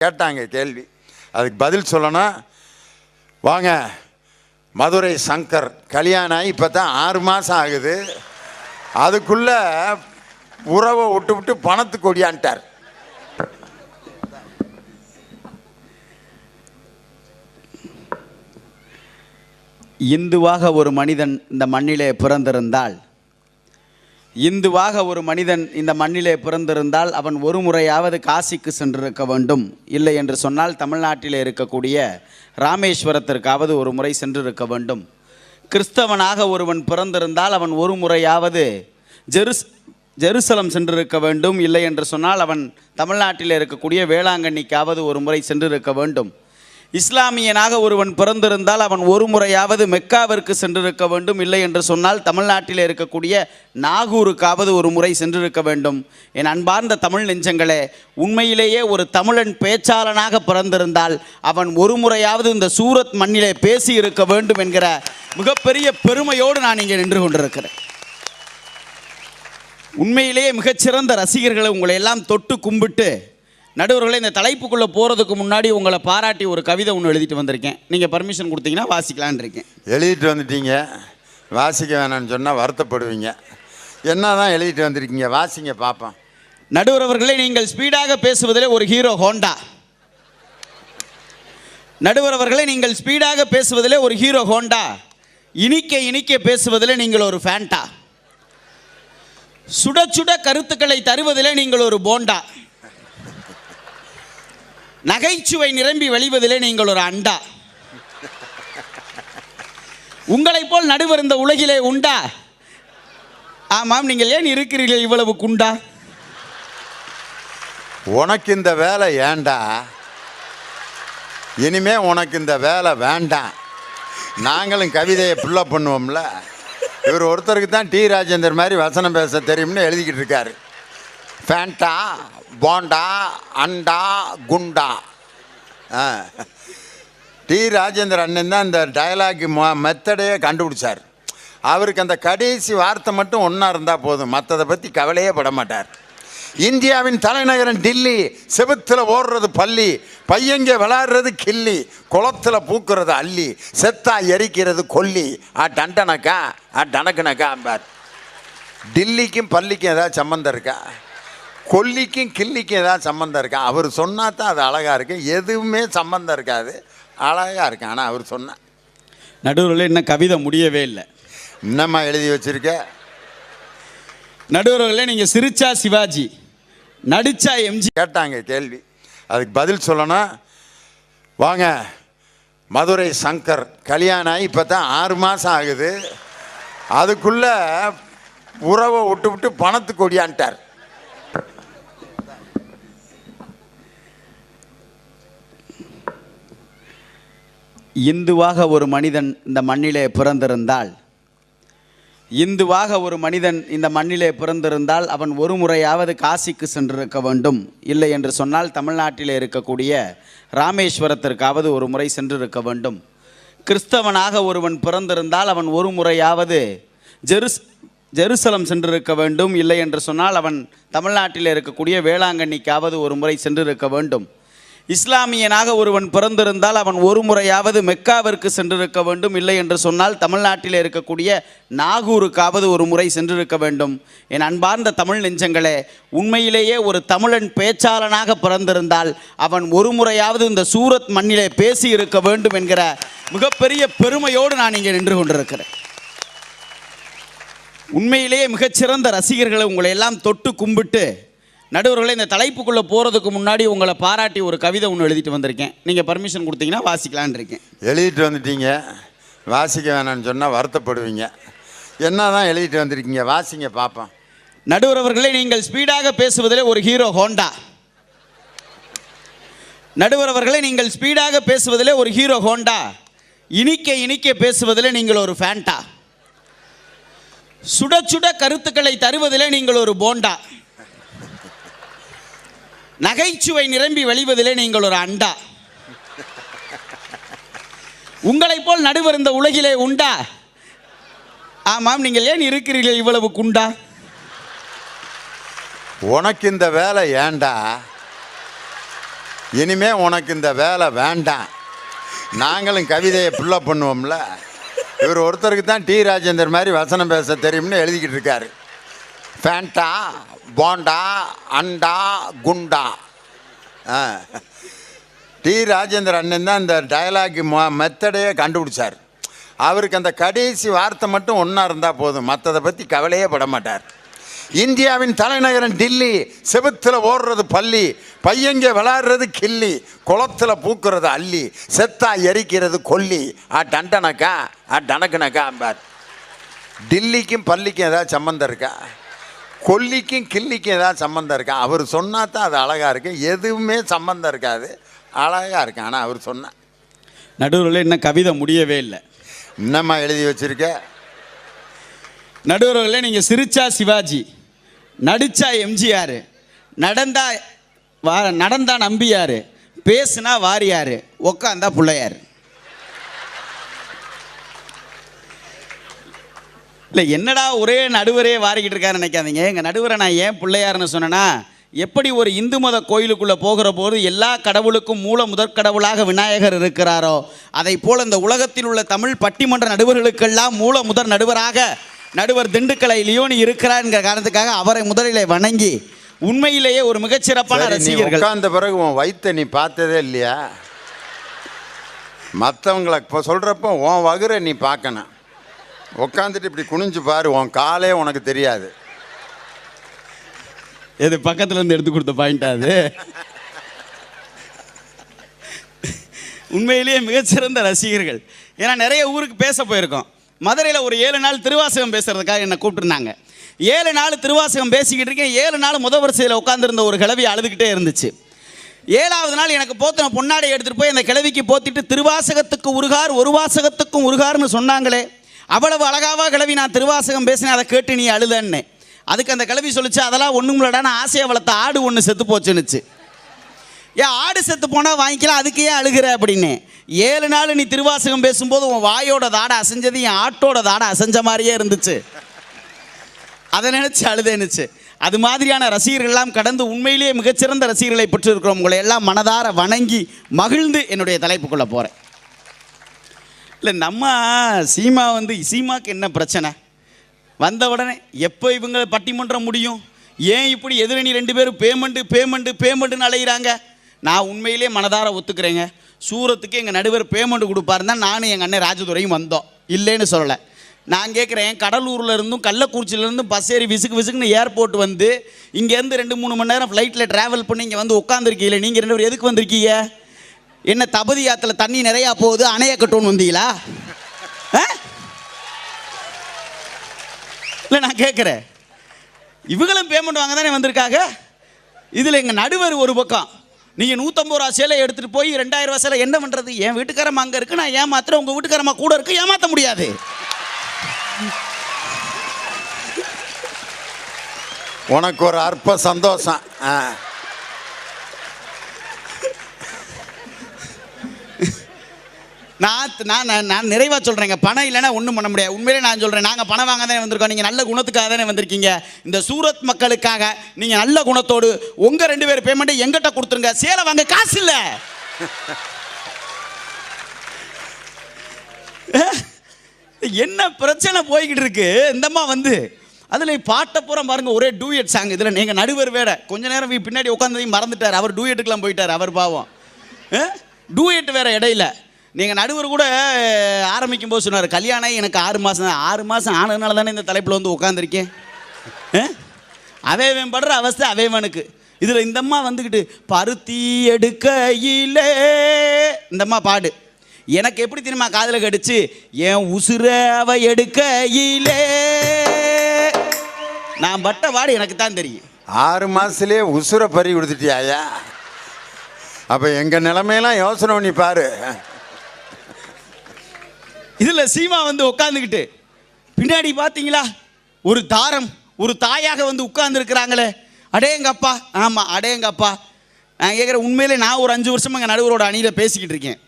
கேட்டாங்க கேள்வி. அதுக்கு பதில் சொல்லணும் வாங்க மதுரை சங்கர் கல்யாணம் ஆகி இப்போ தான் ஆறு மாதம் ஆகுது. அதுக்குள்ள உறவை விட்டு விட்டு பணத்துக்கு ஒடியான்ட்டார் இந்துவாக ஒரு மனிதன் இந்த மண்ணிலே பிறந்திருந்தால் இந்துவாக ஒரு மனிதன் இந்த மண்ணிலே பிறந்திருந்தால் அவன் ஒரு முறையாவது காசிக்கு சென்றிருக்க வேண்டும். இல்லை என்று சொன்னால் தமிழ்நாட்டிலே இருக்கக்கூடிய ராமேஸ்வரத்திற்காவது ஒரு முறை சென்றிருக்க வேண்டும். கிறிஸ்தவனாக ஒருவன் பிறந்திருந்தால் அவன் ஒரு முறையாவது ஜெருஸ் ஜெருசலம் சென்றிருக்க வேண்டும். இல்லை என்று சொன்னால் அவன் தமிழ்நாட்டில் இருக்கக்கூடிய வேளாங்கண்ணிக்காவது ஒரு முறை சென்றிருக்க வேண்டும். இஸ்லாமியனாக ஒருவன் பிறந்திருந்தால் அவன் ஒரு முறையாவது மெக்காவிற்கு சென்றிருக்க வேண்டும் இல்லை என்று சொன்னால் தமிழ்நாட்டில் இருக்கக்கூடிய நாகூருக்காவது ஒரு முறை சென்றிருக்க வேண்டும். என் அன்பார்ந்த தமிழ் நெஞ்சங்களே உண்மையிலேயே ஒரு தமிழன் பேச்சாளனாக பிறந்திருந்தால் அவன் ஒரு முறையாவது இந்த சூரத் மண்ணிலே பேசி இருக்க வேண்டும் என்கிற மிகப்பெரிய பெருமையோடு நான் இங்கே நின்று கொண்டிருக்கிறேன். உண்மையிலேயே மிகச்சிறந்த ரசிகர்களை உங்களை எல்லாம் தொட்டு கும்பிட்டு நடுவர்களே இந்த தலைப்புக்குள்ளே போகிறதுக்கு முன்னாடி உங்களை பாராட்டி ஒரு கவிதை ஒன்று எழுதிட்டு வந்திருக்கேன். நீங்கள் பர்மிஷன் கொடுத்தீங்கன்னா வாசிக்கலான்னு இருக்கேன் எழுதிட்டு வந்துட்டீங்க. வாசிக்க வேணாம்னு சொன்னால் வருத்தப்படுவீங்க. என்ன தான் எழுதிட்டு வந்திருக்கீங்க? வாசிங்க பார்ப்போம் நடுவர் அவர்களே நீங்கள் ஸ்பீடாக பேசுவதிலே ஒரு ஹீரோ ஹோண்டா நடுவர் அவர்களே நீங்கள் ஸ்பீடாக பேசுவதிலே ஒரு ஹீரோ ஹோண்டா இனிக்க இனிக்க பேசுவதிலே நீங்கள் ஒரு ஃபேண்டா சுட சுட கருத்துக்களை தருவதிலே நீங்கள் ஒரு போண்டா நகைச்சுவை நிரம்பி வழிவதிலே நீங்கள் ஒரு அண்டா. உங்களைப் போல் நடுவர் இந்த உலகிலே உண்டா? ஆமாம் நீங்கள் ஏன் இருக்கிறீர்கள் இவ்வளவு குண்டா? உனக்கு இந்த வேலை ஏண்டா? இனிமே உனக்கு இந்த வேலை வேண்டாம். நாங்களும் கவிதையை புள்ள பண்ணுவோம்ல. இவர் ஒருத்தருக்கு தான் டி. ராஜேந்தர் மாதிரி வசனம் பேச தெரியும்னு எழுதிக்கிட்டு இருக்காரு. ஃபேண்டா போண்டா அண்டா குண்டா. ஆ. டி. ராஜேந்திர அண்ணன் தான் இந்த டயலாக் மெத்தடையே கண்டுபிடிச்சார். அவருக்கு அந்த கடைசி வார்த்தை மட்டும் ஒன்றா இருந்தால் போதும். மற்றதை பற்றி கவலையே பட மாட்டார். இந்தியாவின் தலைநகரம் டில்லி செபத்தில் ஓடுறது பள்ளி பையங்க விளாடுறது கில்லி குளத்துல பூக்குறது அள்ளி செத்தா எரிக்கிறது கொல்லி. ஆ டண்டனக்கா ஆ டனக்குனக்கா அம்பார். டில்லிக்கும் பள்ளிக்கும் ஏதாவது சம்மந்தம் இருக்கா? கொல்லிக்கும் கில்லிக்கும் ஏதாவது சம்மந்தம் இருக்கா? அவர் சொன்னா தான் அது அழகாக இருக்கு. எதுவுமே சம்மந்தம் இருக்காது. அழகாக இருக்கு. ஆனால் அவர் சொன்னா நடுவரில் இன்னும் கவிதை முடியவே இல்லை. என்னம்மா எழுதி வச்சிருக்க? நடுவர்களே நீங்கள் சிரிச்சா சிவாஜி நடிச்சா எம்ஜி. கேட்டாங்க கேள்வி. அதுக்கு பதில் சொல்லணும். வாங்க. மதுரை சங்கர் கல்யாணம் ஆகி இப்போ தான் ஆறு மாதம் ஆகுது. அதுக்குள்ள உறவை விட்டு விட்டு பணத்துக்கு ஒடியான்ட்டார். இந்துவாக ஒரு மனிதன் இந்த மண்ணிலே பிறந்திருந்தால் இந்துவாக ஒரு மனிதன் இந்த மண்ணிலே பிறந்திருந்தால் அவன் ஒரு முறையாவது காசிக்கு சென்றிருக்க வேண்டும். இல்லை என்று சொன்னால் தமிழ்நாட்டிலே இருக்கக்கூடிய ராமேஸ்வரத்திற்காவது ஒரு முறை சென்றிருக்க வேண்டும். கிறிஸ்தவனாக ஒருவன் பிறந்திருந்தால் அவன் ஒரு முறையாவது ஜெருஸ் ஜெருசலம் சென்றிருக்க வேண்டும். இல்லை என்று சொன்னால் அவன் தமிழ்நாட்டில் இருக்கக்கூடிய வேளாங்கண்ணிக்காவது ஒரு முறை சென்றிருக்க வேண்டும். இஸ்லாமியனாக ஒருவன் பிறந்திருந்தால் அவன் ஒரு முறையாவது மெக்காவிற்கு சென்றிருக்க வேண்டும் இல்லை என்று சொன்னால் தமிழ்நாட்டில் இருக்கக்கூடிய நாகூருக்காவது ஒரு முறை சென்றிருக்க வேண்டும். என் அன்பார்ந்த தமிழ் நெஞ்சங்களே உண்மையிலேயே ஒரு தமிழன் பேச்சாளனாக பிறந்திருந்தால் அவன் ஒரு முறையாவது இந்த சூரத் மண்ணிலே பேசி இருக்க வேண்டும் என்கிற மிகப்பெரிய பெருமையோடு நான் இங்கே நின்று கொண்டிருக்கிறேன். உண்மையிலேயே மிகச்சிறந்த ரசிகர்களை உங்களை எல்லாம் தொட்டு கும்பிட்டு நடுவர்களே இந்த தலைப்புக்குள்ளே போகிறதுக்கு முன்னாடி உங்களை பாராட்டி ஒரு கவிதை ஒன்று எழுதிட்டு வந்திருக்கேன். நீங்கள் பர்மிஷன் கொடுத்தீங்கன்னா வாசிக்கலான்னு இருக்கேன். எழுதிட்டு வந்துட்டீங்க. வாசிக்க வேணாம்னு சொன்னால் வருத்தப்படுவீங்க. என்ன தான் எழுதிட்டு வந்திருக்கீங்க? வாசிங்க பார்ப்போம் நடுவர் அவர்களே நீங்கள் ஸ்பீடாக பேசுவதிலே ஒரு ஹீரோ ஹோண்டா. நடுவர் அவர்களே நீங்கள் ஸ்பீடாக பேசுவதிலே ஒரு ஹீரோ ஹோண்டா. இனிக்க இனிக்க பேசுவதிலே நீங்கள் ஒரு ஃபேண்டா. சுட சுட கருத்துக்களை தருவதிலே நீங்கள் ஒரு போண்டா. நகைச்சுவை நிரம்பி வழிவதிலே நீங்கள் ஒரு அண்டா. உங்களைப் போல் நடுவர் இந்த உலகிலே உண்டா? ஆமாம் நீங்கள் ஏன் இருக்கிறீர்கள் இவ்வளவு குண்டா? உனக்கு இந்த வேலை ஏண்டா? இனிமே உனக்கு இந்த வேலை வேண்டாம். நாங்களும் கவிதையை ஃபுல்லப் பண்ணுவோம்ல. இவர் ஒருத்தருக்கு தான் டி. ராஜேந்தர் மாதிரி வசனம் பேச தெரியும்னு எழுதிக்கிட்டு இருக்காரு. ஃபேண்டா போண்டா அண்டா குண்டா. ஆ. டி. ராஜேந்திர அண்ணன் தான் இந்த டயலாக் மெத்தடையே கண்டுபிடிச்சார். அவருக்கு அந்த கடைசி வார்த்தை மட்டும் ஒன்றா இருந்தால் போதும். மற்றதை பற்றி கவலையே பட மாட்டார். இந்தியாவின் தலைநகரம் டில்லி செபத்தில் ஓடுறது பள்ளி பையங்க விளாடுறது கில்லி குளத்துல பூக்கிறது அள்ளி செத்தா எரிக்கிறது கொல்லி. ஆ டண்டனக்கா ஆ டனக்குனக்கா அம்பார். டில்லிக்கும் பள்ளிக்கும் ஏதாவது சம்மந்தம் இருக்கா? கொல்லிக்கும் கில்லிக்கும் ஏதாவது சம்மந்தம் இருக்கா? அவர் சொன்னா தான் அது அழகாக இருக்கு. எதுவுமே சம்மந்தம் இருக்காது. அழகாக இருக்கு. ஆனால் அவர் சொன்னா. நடுவரில் இன்னும் கவிதை முடியவே இல்லை. என்னம்மா எழுதி வச்சிருக்க? நடுவர்களே நீங்கள் சிரிச்சா சிவாஜி நடிச்சா எம்ஜிஆர் நடந்தா வா நடந்தா நம்பியார் பேசுனா வாரியார் உக்காந்தா பிள்ளையார். இல்லை என்னடா ஒரே நடுவரே வாரிக்கிட்டு இருக்காருன்னு நினைக்காதீங்க. எங்கள் நடுவரை நான் ஏன் பிள்ளையார்னு சொன்னேன்னா எப்படி ஒரு இந்து மத கோயிலுக்குள்ளே போகிற போது எல்லா கடவுளுக்கும் மூல முதற் கடவுளாக விநாயகர் இருக்கிறாரோ அதை போல் இந்த உலகத்தில் உள்ள தமிழ் பட்டிமன்ற நடுவர்களுக்கெல்லாம் மூல முதற் நடுவராக நடுவர் திண்டுக்கலை லியோனி இருக்கிறார் என்கிற காரணத்துக்காக அவரை முதலிலே வணங்கி உண்மையிலேயே ஒரு மிகச்சிறப்பான ரசிகர்கள். உட்கார்ந்த பிறகு உன் வயித்தை நீ பார்த்ததே இல்லையா? மற்றவங்களை இப்போ சொல்கிறப்போ உன் வகுரை நீ பார்க்கணும். உட்காந்துட்டு இப்படி குனிஞ்சு பாரு உன் காலே உனக்கு தெரியாது. இது பக்கத்துல இருந்து எடுத்து கொடுத்த பாயிண்டா அது? உண்மையிலேயே மிகச்சிறந்த ரசிகர்கள். ஏன்னா நிறைய ஊருக்கு பேச போயிருக்கோம். மதுரையில் ஒரு ஏழு நாள் திருவாசகம் பேசுறதுக்காக என்னை கூப்பிட்டுருந்தாங்க. ஏழு நாள் திருவாசகம் பேசிக்கிட்டு இருக்கேன். ஏழு நாள் முத வரிசையில் உட்காந்துருந்த ஒரு கிளவி அழுதுகிட்டே இருந்துச்சு. ஏழாவது நாள் எனக்கு போத்தின பொன்னாடை எடுத்துகிட்டு போய் அந்த கிளவிக்கு போத்திட்டு திருவாசகத்துக்கு உருகார் ஒரு வாசகத்துக்கும் உருகார்னு சொன்னாங்களே. அவ்வளவு அழகாவா கிளவி நான் திருவாசகம் பேசினேன் அதை கேட்டு நீ அழுதன்னு. அதுக்கு அந்த கிளவி சொல்லிச்சு அதெல்லாம் ஒன்றுங்களடா நான் ஆசையை வளர்த்த ஆடு ஒன்று செத்து போச்சுன்னுச்சு. ஏன் ஆடு செத்து போனால் வாங்கிக்கலாம் அதுக்கு ஏன் அழுகிற? அப்படின்னு. ஏழு நாள் நீ திருவாசகம் பேசும்போது உன் வாயோட தாடை அசைஞ்சது என் ஆட்டோட தாடை அசைஞ்ச மாதிரியே இருந்துச்சு. அதை நினச்சி அழுதேனுச்சு அது மாதிரியான ரசிகர்கள்லாம் கடந்து உண்மையிலேயே மிகச்சிறந்த ரசிகர்களை பெற்றிருக்கிறோம் உங்களை எல்லாம் மனதார வணங்கி மகிழ்ந்து என்னுடைய தலைப்புக்குள்ளே போகிறேன் இல்லை நம்ம சீமா வந்து சீமாவுக்கு என்ன பிரச்சனை? வந்த உடனே எப்போ இவங்க பட்டிமன்றம் முடியும்? ஏன் இப்படி எதிரணி ரெண்டு பேரும் பேமெண்ட்டு பேமெண்ட்டு பேமெண்ட்டுன்னு அலையிறாங்க? நான் உண்மையிலே மனதார ஒத்துக்கிறேங்க. சூரத்துக்கு எங்கள் நடுவர் பேமெண்ட் கொடுப்பாருந்தான் நானும் எங்கள் அண்ணன் ராஜதுரையும் வந்தோம். இல்லைன்னு சொல்லலை. நான் கேட்குறேன் கடலூரில் இருந்தும் கள்ளக்குறிச்சியிலேருந்தும் பஸ் ஏறி விசுக்கு விசுக்குன்னு ஏர்போர்ட் வந்து இங்கேருந்து ரெண்டு மூணு மணி நேரம் ஃப்ளைட்டில் ட்ராவல் பண்ணி இங்கே வந்து உட்காந்துருக்கீங்களே நீங்கள் ரெண்டு பேர் எதுக்கு வந்திருக்கீங்க? என்ன தபதி ஆற்றுல தண்ணி நிறையா போகுது அணைய கட்டணும்னு வந்தீங்களா? ஆ? இல்லை நான் கேட்குறேன் இவங்களும் பேமெண்ட் வாங்க தானே வந்திருக்காங்க? இதில் எங்கள் நடுவர் ஒரு பக்கம் நீங்கள் நூற்றம்பது ரூபா சேலை எடுத்துகிட்டு போய் ரெண்டாயிரம் ரூபா சேலை என்ன பண்ணுறது என் வீட்டுக்காரமா அங்கே இருக்கு நான் ஏமாத்துறேன் உங்கள் வீட்டுக்காரம்மா கூட இருக்கு ஏமாற்ற முடியாது. உனக்கு ஒரு அற்ப சந்தோஷம். ஆ. நான் நான் நான் நிறைவாக சொல்கிறேங்க பணம் இல்லைன்னா ஒன்றும் பண்ண முடியாது. உண்மையிலே நான் சொல்கிறேன் நாங்கள் பணம் வாங்க தானே வந்திருக்கோம். நீங்கள் நல்ல குணத்துக்காக தானே வந்திருக்கீங்க. இந்த சூரத் மக்களுக்காக நீங்கள் நல்ல குணத்தோடு உங்கள் ரெண்டு பேர் பேமெண்ட்டை எங்கிட்ட கொடுத்துருங்க. சேலை வாங்க காசு இல்லை. என்ன பிரச்சனை போய்கிட்டு இருக்கு? இந்தம்மா வந்து அதில் பாட்டை பூரா பாருங்கள் ஒரே டூயட் சாங் இதில் நீங்கள் நடுவர் வேற கொஞ்ச நேரம் பின்னாடி உட்காந்ததையும் மறந்துட்டார். அவர் டூயட்டுக்கெலாம் போயிட்டார். அவர் பாவம். டூயட் வேற இடையில. நீங்கள் நடுவர் கூட ஆரம்பிக்கும் போது சொன்னார் கல்யாணம் எனக்கு ஆறு மாதம் தான். ஆறு மாதம் ஆனதுனால தானே இந்த தலைப்பில் வந்து உட்காந்துருக்கேன் அவைவன் படுற அவஸ்தை அவைவனுக்கு. இதில் இந்த அம்மா வந்துக்கிட்டு பருத்தி எடுக்கையிலே. இந்த அம்மா பாடு. எனக்கு எப்படி தெரியுமா காதில் கடிச்சு என் உசுர அவ எடுக்கையிலே. நான் பட்ட பாடு எனக்கு தான் தெரியும். ஆறு மாதத்துலேயே உசுரை பறி கொடுத்துட்டியாயா? அப்போ எங்கள் நிலைமையெல்லாம் யோசனை பண்ணி பாரு. இதில் சீமா வந்து உட்காந்துக்கிட்டு பின்னாடி பார்த்தீங்களா ஒரு தாரம் ஒரு தாயாக வந்து உட்கார்ந்துருக்கிறாங்களே. அடேங்கப்பா ஆமாம் அடேங்கப்பா. நான் கேட்குற உண்மையிலே நான் ஒரு அஞ்சு வருஷமாக எங்கள் நடுவரோட அணியில் பேசிக்கிட்டு இருக்கேன்.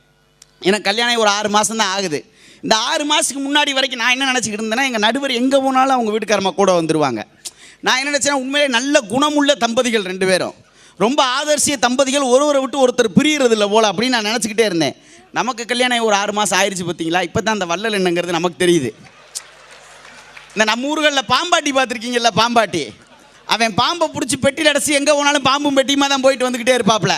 எனக்கு கல்யாணம் ஒரு ஆறு மாதம் தான் ஆகுது. இந்த ஆறு மாதத்துக்கு முன்னாடி வரைக்கும் நான் என்ன நினச்சிக்கிட்டு இருந்தேன்னா எங்கள் நடுவர் எங்கே போனாலும் அவங்க வீட்டுக்காரம்மா கூட வந்துருவாங்க. நான் என்ன நினச்சேன்னா உண்மையிலே நல்ல குணமுள்ள தம்பதிகள் ரெண்டு பேரும். ரொம்ப ஆதர்சிய தம்பதிகள் ஒருவரை விட்டு ஒருத்தர் பிரியறது இல்லை அப்படின்னு நான் நினச்சிக்கிட்டே இருந்தேன். நமக்கு கல்யாணம் ஒரு ஆறு மாதம் ஆயிடுச்சு பார்த்தீங்களா? இப்போ தான் அந்த வள்ளல் என்னங்கிறது நமக்கு தெரியுது. இந்த நம்ம ஊர்களில் பாம்பாட்டி பார்த்துருக்கீங்கல்ல பாம்பாட்டி? அவன் பாம்பை பிடிச்சி பெட்டியில் அடைச்சி எங்கே போனாலும் பாம்பும் பெட்டியுமா தான் போயிட்டு வந்துக்கிட்டே இருப்பாப்ல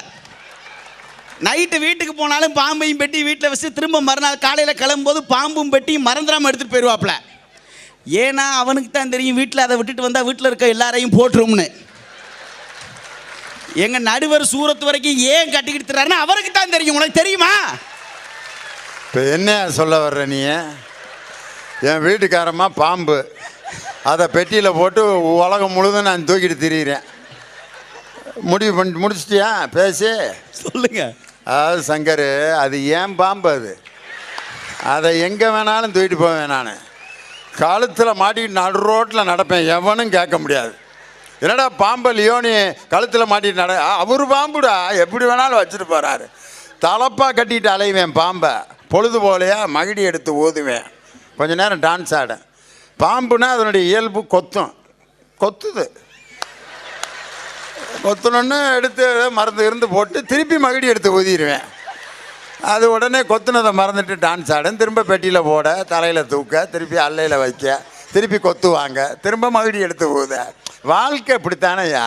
நைட்டு வீட்டுக்கு போனாலும் பாம்பையும் பெட்டி வீட்டில் வச்சு திரும்ப மறுநாள் காலையில் கிளம்பும்போது பாம்பும் பெட்டியும் மறந்துடாமல் எடுத்துகிட்டு போயிடுவாப்புல ஏன்னா அவனுக்கு தான் தெரியும் வீட்டில் அதை விட்டுட்டு வந்தால் வீட்டில் இருக்க எல்லாரையும் போட்டுரும்னு. எங்கள் நடுவர் சூரத்து வரைக்கும் ஏன் கட்டிக்கிட்டு தர்றாருன்னு அவருக்கு தான் தெரியும். உனக்கு தெரியுமா? இப்போ என்ன சொல்ல வர்ற நீ? என் வீட்டுக்காரம்மா பாம்பு. அதை பெட்டியில் போட்டு உலகம் முழுதும் நான் தூக்கிட்டு திரியிறேன். முடிவு பண்ணி முடிச்சிட்டியா? பேசி. சொல்லுங்க. அதாவது சங்கர் அது ஏன் பாம்பு அது? அதை எங்கே வேணாலும் தூக்கிட்டு போவேன் நான். கழுத்தில் மாட்டிக்கிட்டு நடு ரோட்டில் நடப்பேன் எவனும் கேட்க முடியாது. என்னடா பாம்பை லியோனி கழுத்தில் மாட்டிட்டு நட அவரு பாம்புடா எப்படி வேணாலும் வச்சுட்டு போகிறாரு தலப்பாக கட்டிட்டு அலைவேன் பாம்பை. பொழுது போலையா மகிடி எடுத்து ஊதுவேன். கொஞ்ச நேரம் டான்ஸ் ஆட பாம்புனா அதனுடைய இயல்பு கொத்தும். கொத்துது. கொத்தணுன்னு எடுத்து மருந்து இருந்து போட்டு திருப்பி மகிடி எடுத்து ஊதிடுவேன். அது உடனே கொத்துனதை மறந்துட்டு டான்ஸ் ஆடும் திரும்ப பெட்டியில் போட தலையில் தூக்க திருப்பி அல்லையில் வைக்க திருப்பி கொத்துவாங்க. திரும்ப மகிடி எடுத்து ஊத. வாழ்க்கை இப்படித்தானேயா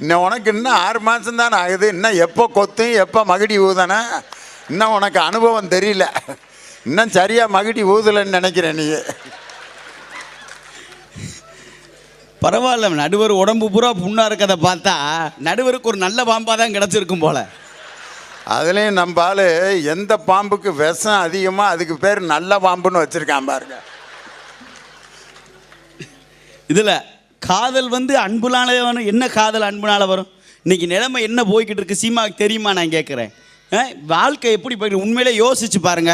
இன்னும் உனக்கு இன்னும் ஆறு மாதம் தானே ஆகுது. இன்னும் எப்போ கொத்தும் எப்போ மகிடி ஊதனா இன்னும் உனக்கு அனுபவம் தெரியல? இன்னும் சரியாக மகிடி ஊதலைன்னு நினைக்கிறேன் நீ பரவாயில்ல நடுவர் உடம்பு பூரா புண்ணா இருக்கதை பார்த்தா நடுவருக்கு ஒரு நல்ல பாம்பா தான் கிடைச்சிருக்கும் போல. அதுலேயும் நம்ம ஆளு எந்த பாம்புக்கு விஷம் அதிகமாக அதுக்கு பேர் நல்ல பாம்புன்னு வச்சுருக்கான் பாருங்க. இதுல காதல் வந்து அன்புனால வரும் என்ன காதல் அன்புனால வரும்? இன்னைக்கு நிலைமை என்ன போய்கிட்டு இருக்கு? சீமாவுக்கு தெரியுமா நான் கேட்குறேன் வாழ்க்கை எப்படி போயிட்டு உண்மையிலே யோசிச்சு பாருங்க.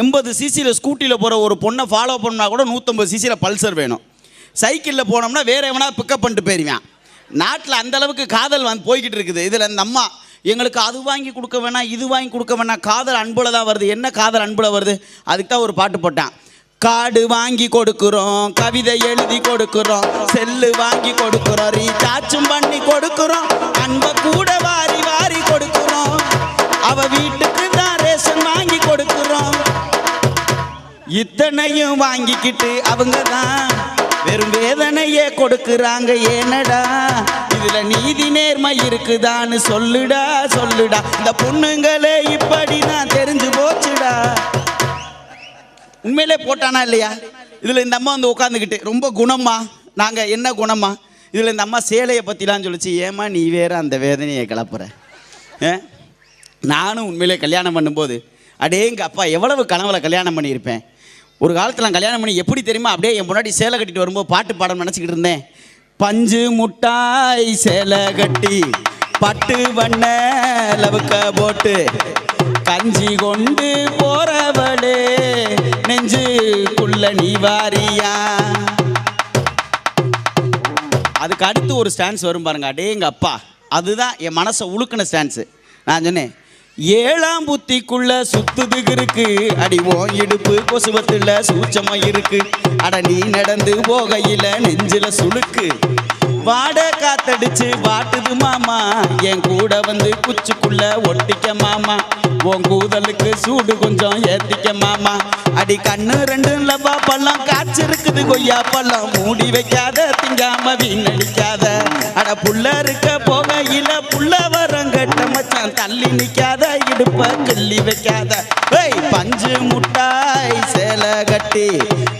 எண்பது சிசியில் ஸ்கூட்டியில் போகிற ஒரு பொண்ணை ஃபாலோ பண்ணால் கூட நூற்றம்பது சிசியில் பல்சர் வேணும். சைக்கிளில் போனோம்னா வேற எவனா பிக்கப் பண்ணிட்டு போயிருவேன். நாட்டில் அந்தளவுக்கு காதல் வந்து போய்கிட்டு இருக்குது. இதில் இந்த அம்மா எங்களுக்கு அது வாங்கி கொடுக்க வேணாம் இது வாங்கி கொடுக்க வேணாம். காதல் அன்புல தான் வருது. என்ன காதல் அன்புல வருது? அதுக்கு தான் ஒரு பாட்டு போட்டான். காடு வாங்கி கொடுக்குறோம் கவிதை எழுதி கொடுக்குறோம் செல்லு வாங்கி கொடுக்குறோம் ரீசார்ஜும் பண்ணி கொடுக்குறோம் அன்பை கூட வாரி வாரி கொடுக்குறோம். அவ வீட்டுக்கு தான் ரேஷன் வாங்கி கொடுக்குறோம். இத்தனையும் வாங்கிக்கிட்டு அவங்க தான் வெறும் வேதனையே கொடுக்குறாங்க. ஏனடா இதுல நீதி நேர்மை இருக்குதான்னு சொல்லுடா சொல்லுடா. இந்த பொண்ணுங்களே இப்படி நான் தெரிஞ்சு போச்சுடா. உண்மையிலே போட்டானா இல்லையா? இதில் இந்த அம்மா வந்து உட்காந்துக்கிட்டு ரொம்ப குணமா நாங்கள் என்ன குணமா இதில் இந்த அம்மா சேலையை பற்றிலாம் சொல்லிச்சு. ஏமா நீ வேற அந்த வேதனையை கிளப்புற. ஏ? நானும் உண்மையிலே கல்யாணம் பண்ணும்போது அடே எங்கள் அப்பா எவ்வளவு கனவுல கல்யாணம் பண்ணியிருப்பேன். ஒரு காலத்தில் நான் கல்யாணம் பண்ணி எப்படி தெரியுமா அப்படியே என் முன்னாடி சேலை கட்டிட்டு வரும்போது பாட்டு பாடம் நினச்சிக்கிட்டு இருந்தேன். பஞ்சு முட்டாய் சேலை கட்டி பட்டு வண்ண லவுக்க போட்டு கஞ்சி கொண்டு போறவளே நெஞ்சுக்குள்ள நீ வாரியா? அதுக்கு அடுத்து ஒரு ஸ்டான்ஸ் வரும் பாருங்க. அடே எங்கள் அப்பா அதுதான் என் மனசை உழுக்கின ஸ்டான்ஸு நான் சொன்னேன் ஏழாம் புத்திக்குள்ள சுத்துதுக்கு இருக்கு. அடி இடுப்பு கொசுவத்துல சூச்சமா இருக்கு. அட நீ நடந்து போகையில நெஞ்சில சுளுக்கு. வாட காத்தடிச்சு வாட்டுது மாமா. என் கூட வந்து குச்சுக்குள்ள ஒட்டிக்க மாமா. உன் கூதலுக்கு சூடு கொஞ்சம் ஏத்திக்க மாமா. அடி கண்ணு ரெண்டு லவ்வா பள்ளம் காய்ச்சிருக்குது கொய்யா பள்ளம். மூடி வைக்காத திங்காம வீணடிக்காத. அட புள்ள இருக்க போகையில புள்ள வரங்கட்ட மச்சான். தள்ளி நிக்காத இடுப்ப கிள்ளி வைக்காத. ஏய் பஞ்சு முட்டாய் சேலை கட்டி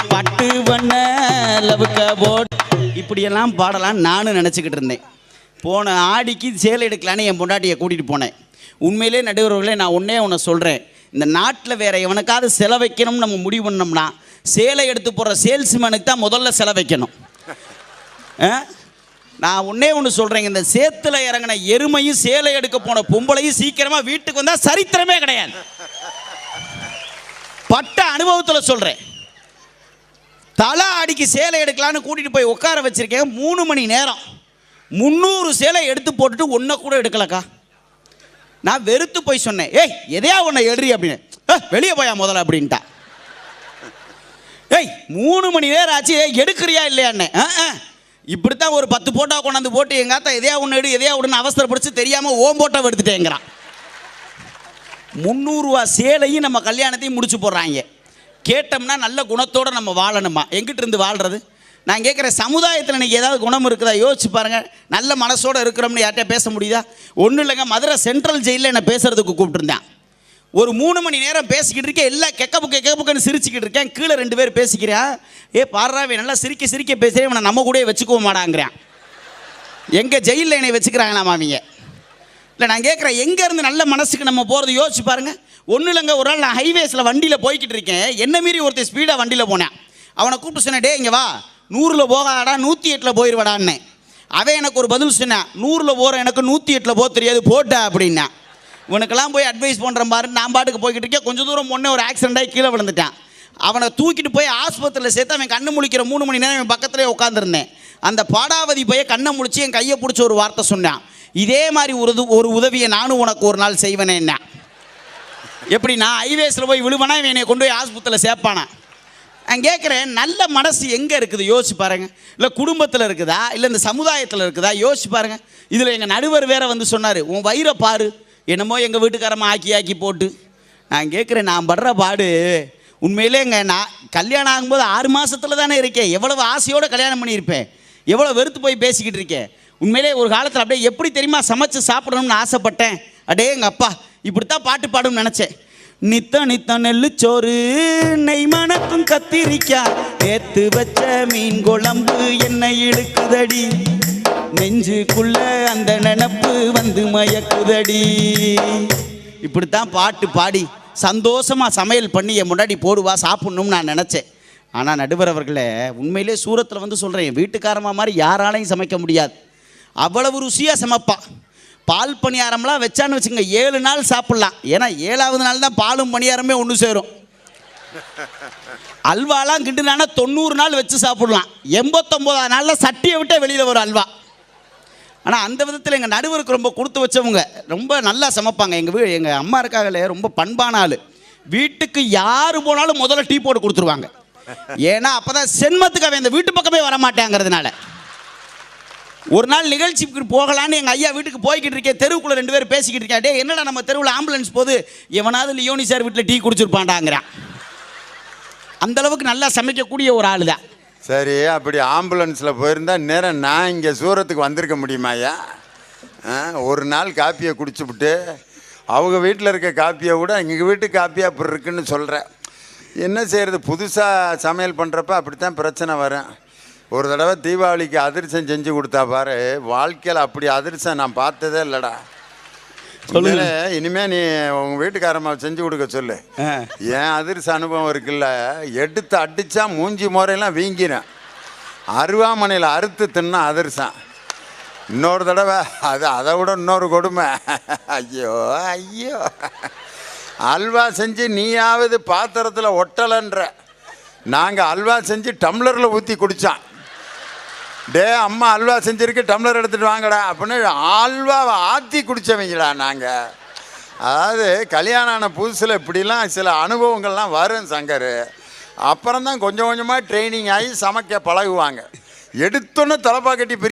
பட்டு வண்ண லவுக்க போட்டு இப்படியெல்லாம் பாடலாம் நானும் நினச்சிக்கிட்டு இருந்தேன். போன ஆடிக்கு சேலை எடுக்கலான்னு என் பொண்டாட்டியை கூட்டிகிட்டு போனேன். உண்மையிலே நடுவர்களே நான் ஒன்றே ஒன்று சொல்கிறேன் இந்த நாட்டில் வேறு எவனுக்காவது செலவைக்கணும்னு நம்ம முடிவு பண்ணோம்னா சேலை எடுத்து போகிற சேல்ஸ்மேனுக்கு தான் முதல்ல செலவைக்கணும் ஆ? நான் ஒன்றே ஒன்று சொல்கிறேங்க இந்த சேத்துல இறங்கின எருமையும் சேலை எடுக்க போன பொம்பளையும் சீக்கிரமாக வீட்டுக்கு வந்தால் சரித்திரமே கிடையாது. பட்ட அனுபவத்தில் சொல்கிறேன் தலை அடிக்கு சேலை எடுக்கலான்னு கூட்டிகிட்டு போய் உட்கார வச்சுருக்கேன். மூணு மணி நேரம். முந்நூறு சேலை எடுத்து போட்டுட்டு ஒன்றை கூட எடுக்கலக்கா. நான் வெறுத்து போய் சொன்னேன் ஏய் எதையா ஒன்றை எடுறி? அப்படின்னு. வெளியே போயா முதல்ல? அப்படின்ட்டா. ஏய் மூணு மணி நேரம் ஆச்சு. ஏய், எடுக்கிறியா இல்லையாண்ணே ஆ ஆ. இப்படித்தான் ஒரு பத்து போட்டா கொண்டாந்து போட்டு எங்கள் ஆத்தா எதையா ஒன்று எடு எதையா ஒன்று அவசரப்படுச்சு தெரியாமல் ஓம் போட்டோ எடுத்துட்டேங்கிறான். முந்நூறுரூவா சேலையும் நம்ம கல்யாணத்தையும் முடிச்சு போடுறாங்க. கேட்டோம்னா நல்ல குணத்தோடு நம்ம வாழணுமா? எங்கிட்ட இருந்து வாழ்கிறது நான் கேட்குற சமுதாயத்தில் இன்றைக்கி ஏதாவது குணம் இருக்குதா? யோசிச்சு பாருங்கள் நல்ல மனசோடு இருக்கிறோம்னு யார்கிட்ட பேச முடியுதா? ஒன்றும் இல்லைங்க மதுரை சென்ட்ரல் ஜெயிலில் என்னை பேசுகிறதுக்கு கூப்பிட்டுருந்தேன். ஒரு மூணு மணி நேரம் பேசிக்கிட்டு இருக்கேன். எல்லாம் கெக்க புக்க கெக்க புக்கன்னு சிரிச்சுக்கிட்டு இருக்கேன். கீழே ரெண்டு பேர் பேசிக்கிறேன். ஏ பாடுறாவே நல்லா சிரிக்க சிரிக்க பேசுகிறேன் இவனை நம்ம கூடயே வச்சுக்குவோம் மாடாங்கிறேன் எங்கள் ஜெயிலில் என்னை வச்சுக்கிறாங்களாம் அவங்க? இல்லை நான் கேட்குறேன் எங்கேருந்து நல்ல மனசுக்கு நம்ம போகிறது யோசிச்சு பாருங்க. ஒன்றும் இல்லைங்க ஒரு நாள் நான் ஹைவேஸில் வண்டியில் போய்கிட்டு இருக்கேன். என்ன மீறி ஒருத்தர் ஸ்பீடாக வண்டியில் போனேன்? அவனை கூப்பிட்டு சொன்னேன் டே இங்கே வா. நூறில் போகாடா நூற்றி எட்டில் போயிடுவாடான்னு அவன் எனக்கு ஒரு பதில் சொன்னான் நூறில் போகிற எனக்கு நூற்றி எட்டில் போக தெரியாது போட்ட அப்படின்னா இவனுக்கெல்லாம் போய் அட்வைஸ் பண்ணுற மாதிரி நான் பாட்டுக்கு போய்கிட்டு இருக்கேன். கொஞ்சம் தூரம் முன்னே ஒரு ஆக்சிடென்ட் ஆகி கீழே விழுந்துட்டான். அவனை தூக்கிட்டு போய் ஆஸ்பத்திரியில் சேர்த்து அவன் கண்ணு முழிக்கிற மூணு மணி நேரம் என் பக்கத்துலேயே உட்காந்துருந்தேன் அந்த பாடாவதி பைய கண்ணை முழிச்சு என் கையை பிடிச்ச ஒரு வார்த்தை சொன்னான். இதே மாதிரி ஒரு ஒரு உதவியை நானும் உனக்கு ஒரு நாள் செய்வேனே என்ன? எப்படி நான் ஹைவேஸில் போய் விழுவனா இவன் என்னை கொண்டு போய் ஆஸ்பத்திரியில் சேர்ப்பானா? நான் கேட்குறேன் நல்ல மனசு எங்கே இருக்குது? யோசிச்சு பாருங்க. இல்லை குடும்பத்தில் இருக்குதா? இல்லை இந்த சமுதாயத்தில் இருக்குதா? யோசிச்சு பாருங்கள் இதில் எங்கள் நடுவர் வேற வந்து சொன்னார் உன் வயிறை பாரு. என்னமோ எங்கள் வீட்டுக்காரமாக ஆக்கி ஆக்கி போட்டு. நான் கேட்குறேன் நான் படுற பாடு. உண்மையிலே எங்கள் நான் கல்யாணம் ஆகும்போது ஆறு மாதத்தில் தானே இருக்கேன். எவ்வளவு ஆசையோடு கல்யாணம் பண்ணியிருப்பேன். எவ்வளோ வெறுத்து போய் பேசிக்கிட்டு இருக்கேன். உண்மையிலே ஒரு காலத்தில் அப்படியே எப்படி தெரியுமா சமைச்சு சாப்பிடணும்னு ஆசைப்பட்டேன். அடே எங்கள் அப்பா இப்படித்தான் பாட்டு பாடும்னு நினச்சேன். நித்த நித்த நெல்லுச்சோறு நெய் மணக்கும் கத்திரிக்கா நேத்து வச்ச மீன் குழம்பு என்னை இழுக்குதடி. நெஞ்சுக்குள்ள அந்த நினப்பு வந்து மயக்குதடி. இப்படித்தான் பாட்டு பாடி சந்தோஷமா சமையல் பண்ணி என் முன்னாடி போடுவா சாப்பிட்ணும்னு நான் நினச்சேன். ஆனால் நடுவர் அவர்களே உண்மையிலே சூரத்தில் வந்து சொல்கிறேன் என் வீட்டுக்காரமா மாதிரி யாராலையும் சமைக்க முடியாது. அவ்வளவு ருசியாக சமைப்பா. பால் பணியாரம்லாம் வச்சான்னு வச்சுங்க ஏழு நாள் சாப்பிட்லாம். ஏன்னா ஏழாவது நாள் தான் பாலும் பணியாரமே ஒன்று சேரும். அல்வாலாம் கிண்டுனானா தொண்ணூறு நாள் வச்சு சாப்பிடலாம். எண்பத்தொம்போதாம் நாளில் சட்டியை விட்டே வெளியில் வரும் அல்வா. ஆனால் அந்த விதத்தில் எங்கள் நடுவருக்கு ரொம்ப கொடுத்து வச்சவங்க ரொம்ப நல்லா சமைப்பாங்க. எங்கள் வீ எங்கள் அம்மா இருக்காங்களே ரொம்ப பண்பான ஆள். வீட்டுக்கு யார் போனாலும் முதல்ல டீ போட்டு கொடுத்துருவாங்க. ஏன்னா அப்போ தான் சென்மத்துக்கு அவன் இந்த வீட்டு பக்கமே வரமாட்டேங்கிறதுனால. ஒரு நாள் நிகழ்ச்சிக்கு போகலான்னு எங்கள் ஐயா வீட்டுக்கு போய்கிட்டு இருக்கேன். தெருவுக்குள்ளே ரெண்டு பேரும் பேசிக்கிட்டு இருக்கேன் டே என்னடா நம்ம தெருவில் ஆம்புலன்ஸ் போது எவனாவது லியோனி சார் வீட்டில் டீ குடிச்சிருப்பாண்டாங்கிறான் அந்த அளவுக்கு நல்லா சமைக்கக்கூடிய ஒரு ஆள் தான் சரி அப்படி ஆம்புலன்ஸில் போயிருந்தா நேரம் நான் இங்கே சூரத்துக்கு வந்திருக்க முடியுமாய்யா ஒரு நாள் காப்பியை குடிச்சுப்புட்டு அவங்க வீட்டில் இருக்க காப்பியை விட எங்கள் வீட்டு காப்பியாக அப்படி இருக்குன்னு சொல்கிறேன் என்ன செய்கிறது புதுசாக சமையல் பண்ணுறப்ப அப்படித்தான் பிரச்சனை வரும். ஒரு தடவை தீபாவளிக்கு அதிரசம் செஞ்சு கொடுத்தா பாரு வாழ்க்கையில் அப்படி அதிரசம் நான் பார்த்ததே இல்லைடா. சொல்லுங்க. இனிமே நீ உங்க வீட்டுக்காரம்மா செஞ்சு கொடுக்க சொல்லு. ஏன் அதிர்ச்சி அனுபவம் இருக்குல்ல எடுத்து அடிச்சா மூஞ்சி முறையெல்லாம் வீங்கினேன் அருவாமனையில் அறுத்து தின்னா அதிர்சம். இன்னொரு தடவை அது அதை விட இன்னொரு கொடுமை. ஐயோ ஐயோ. அல்வா செஞ்சு நீயாவது பாத்திரத்தில் ஒட்டலைன்ற. நாங்கள் அல்வா செஞ்சு டம்ளரில் ஊற்றி குடித்தான் டே அம்மா அல்வா செஞ்சிருக்கு டம்ளர் எடுத்துகிட்டு வாங்கடா அப்படின்னு அல்வாவை ஆற்றி குடித்தவங்கடா நாங்கள் அதாவது கல்யாணம் ஆன புதுசில் இப்படிலாம் சில அனுபவங்கள்லாம் வரும் சங்கர். அப்புறம் தான் கொஞ்சம் கொஞ்சமாக ட்ரைனிங் ஆகி சமைக்க பழகுவாங்க. எடுத்தோன்னே தலைப்பா கட்டி